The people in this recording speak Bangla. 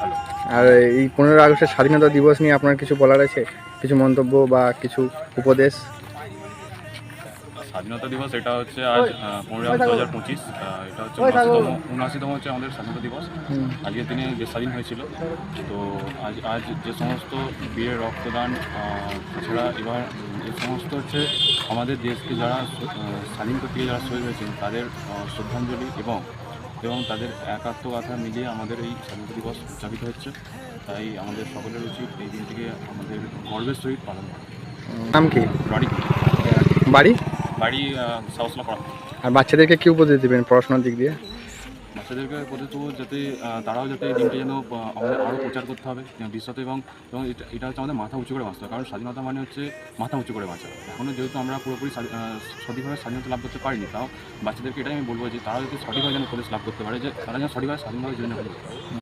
ভালো। আর এই পনেরো আগস্টের স্বাধীনতা দিবস নিয়ে আপনার কিছু বলার আছে? কিছু মন্তব্য বা কিছু উপদেশ? স্বাধীনতা দিবস এটা হচ্ছে আজ পনেরোই আগস্ট দু হাজার পঁচিশ। এটা হচ্ছে উনআশিতম উনআশিতম হচ্ছে আমাদের স্বাধীনতা দিবস। আজকের দিনে দেশ স্বাধীন হয়েছিল। তো আজ আজ যে সমস্ত বিয়ের রক্তদান তাছাড়া এবার যে সমস্ত হচ্ছে আমাদের দেশকে যারা স্বাধীন করতে গিয়ে যারা শহীদ হয়েছেন তাদের শ্রদ্ধাঞ্জলি এবং এবং তাদের একাত্ম কথা মিলিয়ে আমাদের এই স্বাধীনতা দিবস উদযাপিত হচ্ছে। তাই আমাদের সকলের উচিত এই দিনটিকে আমাদের গর্বের সহিত পালন করা। নাম কি? বাড়ি বাড়ি? বাড়ি সাউসলা করা আর বাচ্চাদেরকে কি উপদেশ দেবেন পড়াশোনার দিক দিয়ে? বাচ্চাদেরকে বলতে যাতে তারাও যাতে এই দিনটা যেন আমাদের আরও প্রচার করতে হবে। বিশ্বতে এবং এবং এটা হচ্ছে আমাদের মাথা উঁচু করে বাঁচতে হবে। কারণ স্বাধীনতা মানে হচ্ছে মাথা উঁচু করে বাঁচা। এখনও যেহেতু আমরা পুরোপুরি সঠিকভাবে স্বাধীনতা লাভ করতে পারিনি, তাও বাচ্চাদেরকে এটাই আমি বলব যে তারা যদি সঠিকভাবে যেন উপদেশ লাভ করতে পারে, যে তারা যেন সঠিকভাবে স্বাধীনভাবে পারে।